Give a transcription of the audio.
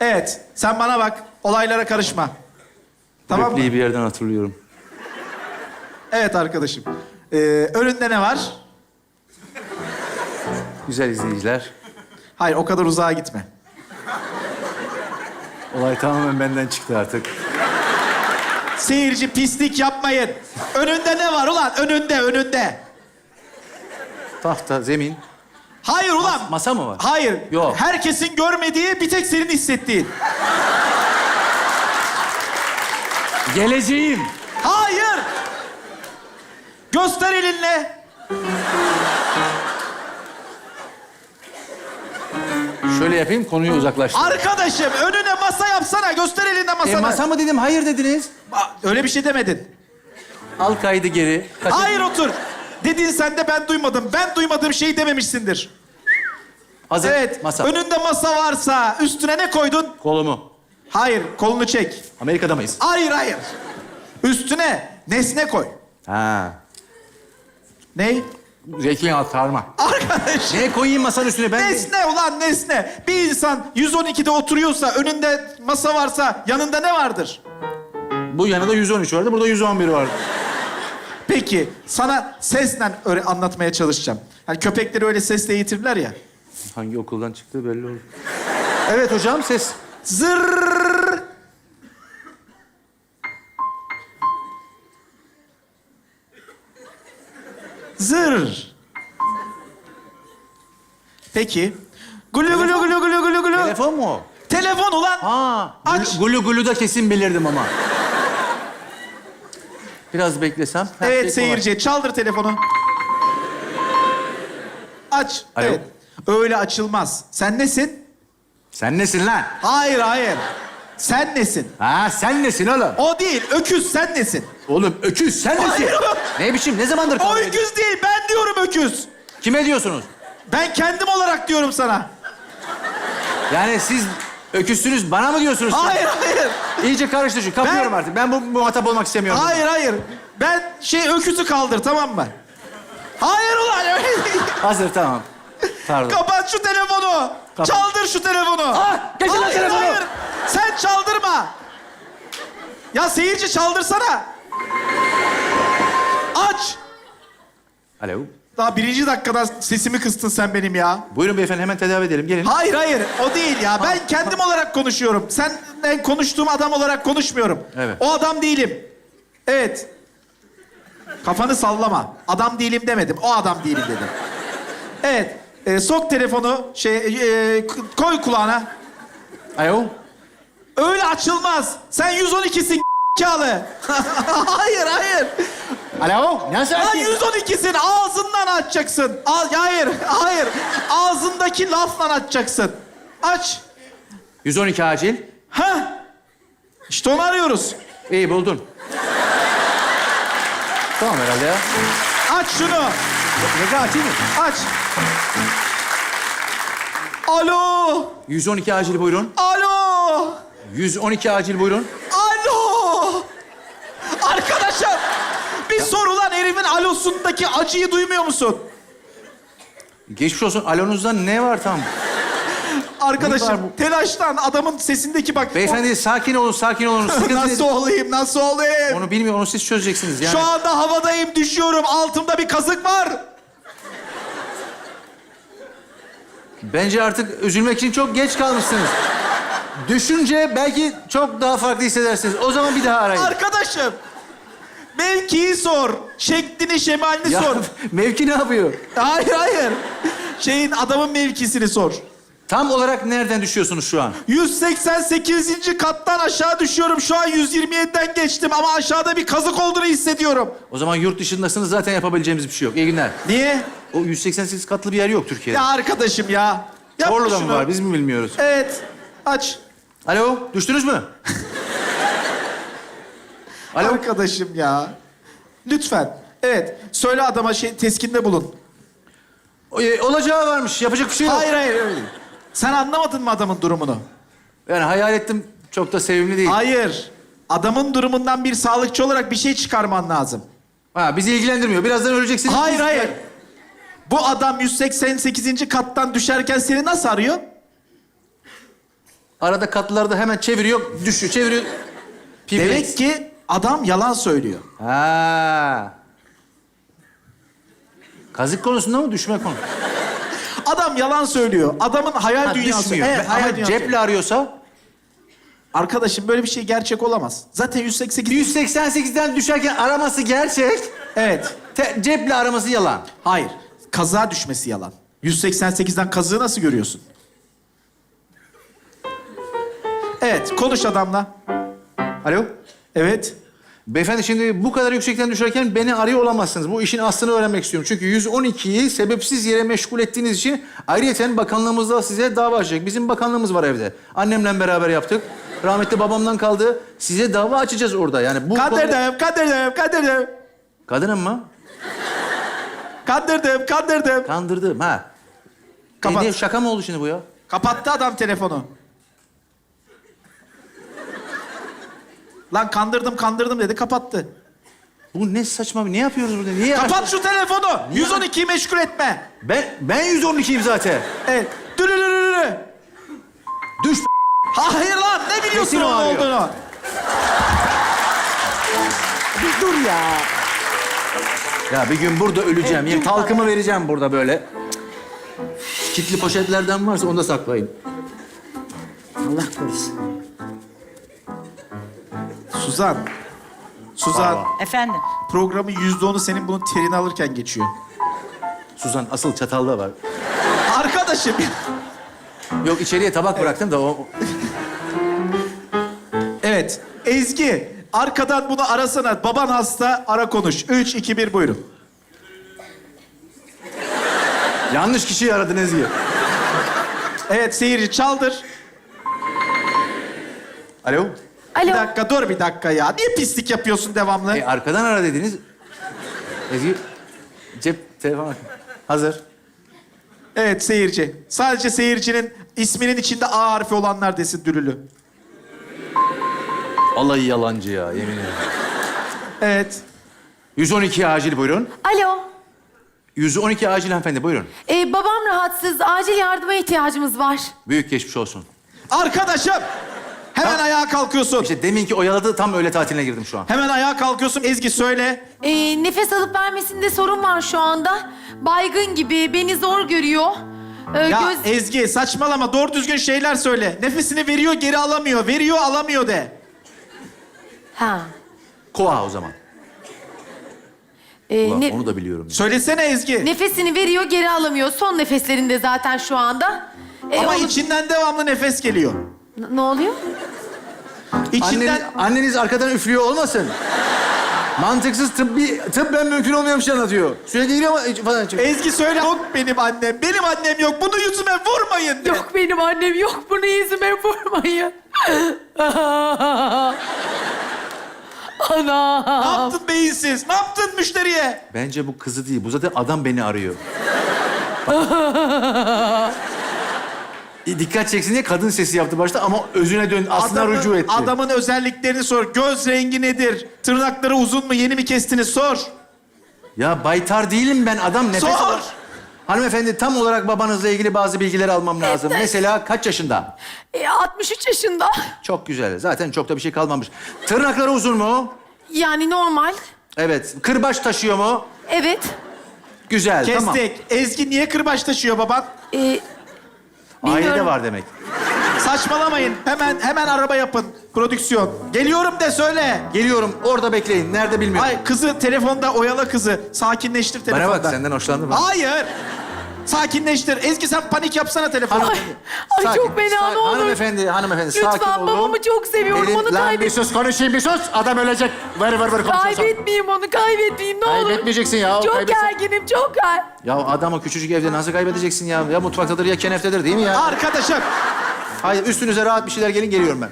Evet, sen bana bak. Olaylara karışma. Tamam mı? Repliği bir yerden hatırlıyorum. Evet arkadaşım. Ee, önünde ne var? Güzel izleyiciler. Hayır, o kadar uzağa gitme. Olay tamamen benden çıktı artık. Seyirci pislik yapmayın. Önünde ne var ulan? Önünde, önünde. Tahta, zemin. Hayır ulan. Masa mı var? Hayır. Yok. Herkesin görmediği bir tek senin hissettiğin. Geleceğim. Hayır. Göster elinle. Şöyle yapayım, konuyu uzaklaştır. Arkadaşım önüne masa yapsana. Göster elinde masanı. E, masa mı dedim, hayır dediniz. Aa, Öyle bir şey demedin. Al kaydı geri. Kaçın. Hayır otur. Dedin sen de ben duymadım. Ben duymadığım şeyi dememişsindir. Hazır. Evet. Masa. Önünde masa varsa üstüne ne koydun? Kolumu. Hayır. Kolunu çek. Amerika'da mıyız? Hayır hayır. Üstüne nesne koy. Ha. Ne? Zeytinyağı sarma. Arkadaş. Ne koyayım masanın üstüne ben? Nesne ulan nesne. Bir insan 112'de oturuyorsa, önünde masa varsa yanında ne vardır? Bu yanında 113 vardı, burada 111 vardı. Peki sana sesle öyle anlatmaya çalışacağım. Hani köpekleri öyle sesle eğitirler ya. Hangi okuldan çıktığı belli oldu. Evet hocam, ses. Zırr. Zır. Peki. Gulu gulu gulu gulu gulu gulu. Telefon mu o? Telefon ulan. Ha, Aç. Gulu gulu da kesin bilirdim ama. Biraz beklesem. Evet seyirci çaldır telefonu. Aç. Alo. Evet. Öyle açılmaz. Sen nesin? Sen nesin lan? Hayır hayır. Sen nesin? Ha sen nesin oğlum? O değil. Öküz sen nesin? Oğlum öküz sen nesin? Hayır. Ne biçim ne zamandır O kavga ediyorsun? öküz değil. Ben diyorum öküz. Kime diyorsunuz? Ben kendim olarak diyorum sana. Yani siz öküzsünüz bana mı diyorsunuz? Hayır hayır. İyice karıştı şu. Kapıyorum Ben- artık. Ben bu muhatap olmak istemiyorum. Hayır hayır. Ben şey öküzü kaldır tamam mı? Hayır ulan öyle değil. Hazır tamam. Pardon. Kapat şu telefonu. Kapat. Çaldır şu telefonu. Ah, getir lan hayır, telefonu. Hayır. Sen çaldırma. Ya seyirci çaldırsana. Aç. Alo. Daha birinci dakikada sesimi kıstın sen benim ya. Buyurun beyefendi hemen tedavi edelim. Gelin. Hayır hayır o değil ya. Ben kendim olarak konuşuyorum. Senden konuştuğum adam olarak konuşmuyorum. Evet. O adam değilim. Evet. Kafanı sallama. Adam değilim demedim. O adam değilim dedim. Evet. e, sok telefonu şey e, k- koy kulağına. Alo. Öyle açılmaz. Sen 112'sin kalı. hayır hayır. Alo. Lan açayım? 112'sin ağzından açacaksın. A- hayır hayır. Ağzındaki lafla açacaksın. Aç. 112 acil. Ha? İşte onu arıyoruz. İyi buldun. tamam herhalde ya. Aç şunu. Ne açayım mı? Aç. Alo. 112 acil buyurun. Alo. 112 acil buyurun. Alo. Arkadaşım. Bir herifin alosundaki acıyı duymuyor musun? Geçmiş olsun. Alonuzda ne var tam? Arkadaşım var bu? telaştan adamın sesindeki bak. Beyefendi sakin olun, sakin olun. Sıkıntı nasıl olayım, nasıl olayım? Onu bilmiyorum, onu siz çözeceksiniz yani. Şu anda havadayım, düşüyorum. Altımda bir kazık var. Bence artık üzülmek için çok geç kalmışsınız. Düşünce belki çok daha farklı hissedersiniz. O zaman bir daha arayın. Arkadaşım. Mevkiyi sor. Şeklini, şemalini Ya, sor. mevki ne yapıyor? Hayır, hayır. Şeyin adamın mevkisini sor. Tam olarak nereden düşüyorsunuz şu an? 188. kattan aşağı düşüyorum. Şu an 127'den geçtim ama aşağıda bir kazık olduğunu hissediyorum. O zaman yurt dışındasınız zaten yapabileceğimiz bir şey yok. İyi günler. Niye? O 188 katlı bir yer yok Türkiye'de. Ya arkadaşım ya. Yapma Çorlu'da mı şunu. var? Biz mi bilmiyoruz? Evet. Aç. Alo, düştünüz mü? Alo. Arkadaşım ya. Lütfen. Evet. Söyle adama şey teskinde bulun. E, olacağı varmış. Yapacak bir şey yok. Hayır hayır değil. Sen anlamadın mı adamın durumunu? Yani hayal ettim. Çok da sevimli değil. Hayır. Adamın durumundan bir sağlıkçı olarak bir şey çıkarman lazım. Ha, bizi ilgilendirmiyor. Birazdan öleceksiniz. Hayır hayır. Bu adam 188. kattan düşerken seni nasıl arıyor? Arada katlarda hemen çeviriyor, düşüyor, çeviriyor. Demek ki adam yalan söylüyor. Ha. Kazık konusunda mı düşme konu? Adam yalan söylüyor. Adamın hayal Ha, dünyası. düşmüyor. Evet, Ama hayal dünyası. ceple arıyorsa Arkadaşım böyle bir şey gerçek olamaz. Zaten 188... 188'den düşerken araması gerçek. Evet. Te- ceple araması yalan. Hayır. Kazığa düşmesi yalan. 188'den kazığı nasıl görüyorsun? Evet, konuş adamla. Alo. Evet. Beyefendi şimdi bu kadar yüksekten düşerken beni arıyor olamazsınız. Bu işin aslını öğrenmek istiyorum. Çünkü 112'yi sebepsiz yere meşgul ettiğiniz için ayrıyeten bakanlığımızda size dava açacak. Bizim bakanlığımız var evde. Annemle beraber yaptık. Rahmetli babamdan kaldı. Size dava açacağız orada. Yani bu Kandırdım, kandırdım, kandırdım. Kadının mı? Kandırdım, kandırdım. Kandırdım ha. Kapat. E, ne, şaka mı oldu şimdi bu ya? Kapattı adam telefonu. Lan kandırdım, kandırdım dedi, kapattı. Bu ne saçma bir... Ne yapıyoruz burada? Niye? Kapat şu telefonu. 112'yi meşgul etme. Ben, ben 112'yim zaten. Evet. Dürürürürü. Düş Hayır lan, ne biliyorsun Kesin o onun arıyor. olduğunu? Bir dur ya. Ya bir gün burada öleceğim. Yani talkımı vereceğim burada böyle. Kitli poşetlerden varsa onu da saklayın. Allah korusun. Suzan. Suzan, Bravo. Efendim? programın yüzde onu senin bunun terini alırken geçiyor. Suzan asıl çatalda var. Arkadaşım. Yok içeriye tabak bıraktım da o... Evet. Ezgi, arkadan bunu arasana. Baban hasta, ara konuş. Üç, iki, bir, buyurun. Yanlış kişiyi aradın Ezgi. Evet, seyirci çaldır. Alo. Bir Alo. dakika, dur bir dakika ya. Niye pislik yapıyorsun devamlı? E, arkadan ara dediniz. Ezgi cep telefon hazır. Evet, seyirci. Sadece seyircinin isminin içinde A harfi olanlar desin dürülü. Vallahi yalancı ya yemin ederim. Evet. 112 acil buyurun. Alo. 112 acil hanımefendi buyurun. Ee, babam rahatsız. Acil yardıma ihtiyacımız var. Büyük geçmiş olsun. Arkadaşım! Hemen ayağa kalkıyorsun. İşte deminki oyaladı tam öyle tatiline girdim şu an. Hemen ayağa kalkıyorsun. Ezgi söyle. Ee, nefes alıp vermesinde sorun var şu anda. Baygın gibi. Beni zor görüyor. Ee, Ya göz... Ezgi saçmalama. Doğru düzgün şeyler söyle. Nefesini veriyor, geri alamıyor. Veriyor, alamıyor de. Ha. Koa o zaman. Ee, Ulan ne- onu da biliyorum. ya. Söylesene Ezgi. Nefesini veriyor, geri alamıyor. Son nefeslerinde zaten şu anda. Ee, Ama onu- içinden devamlı nefes geliyor. N- Ne oluyor? İçinden... Anneniz, anneniz arkadan üflüyor olmasın? Mantıksız tıbbi, tıbben mümkün olmayan bir şey anlatıyor. Sürekli geliyor ama falan. Ezgi söyle. Yok benim annem. Benim annem yok. Bunu yüzüme vurmayın de. Yok benim annem yok. Bunu yüzüme vurmayın. Ne Ana. yaptın beyinsiz? Ne yaptın müşteriye? Bence bu kızı değil. Bu zaten adam beni arıyor. E, Dikkat çeksin diye kadın sesi yaptı başta ama özüne dön, aslına Adamın- rücu etti. Adamın özelliklerini sor. Göz rengi nedir? Tırnakları uzun mu? Yeni mi kestiniz? Sor. Ya baytar değilim ben adam nefes Sor. alır. Hanımefendi tam olarak babanızla ilgili bazı bilgileri almam lazım. Mesela kaç yaşında? Ee, 63 yaşında. Çok güzel. Zaten çok da bir şey kalmamış. Tırnakları uzun mu? Yani normal. Evet. Kırbaç taşıyor mu? Evet. Güzel. Kestik. Tamam. Ezgi niye kırbaç taşıyor baban? Ee, Ailede Bilmiyorum. var demek. Saçmalamayın. Hemen hemen araba yapın. Prodüksiyon. Geliyorum de söyle. Geliyorum. Orada bekleyin. Nerede bilmiyorum. Ay kızı telefonda oyala kızı. Sakinleştir Bana telefonda. bak senden hoşlandım. ben. Hayır. Sakinleştir. Ezgi sen panik yapsana telefonu. ay Sakin, çok fena sakin. ne olur. Hanımefendi, hanımefendi sakin Lütfen olun. babamı çok seviyorum. Onu Lan kaybet- bir sus konuşayım bir sus. Adam ölecek. Ver ver ver konuşuyorsan. Kaybetmeyeyim onu, kaybetmeyeyim ne olur. Kaybetmeyeceksin ya, Çok kaybetsen- gerginim, çok ger... Ya adamı küçücük evde nasıl kaybedeceksin ya? Ya mutfaktadır ya keneftedir değil mi ya? Arkadaşım. Hayır üstünüze rahat bir şeyler gelin geliyorum ben.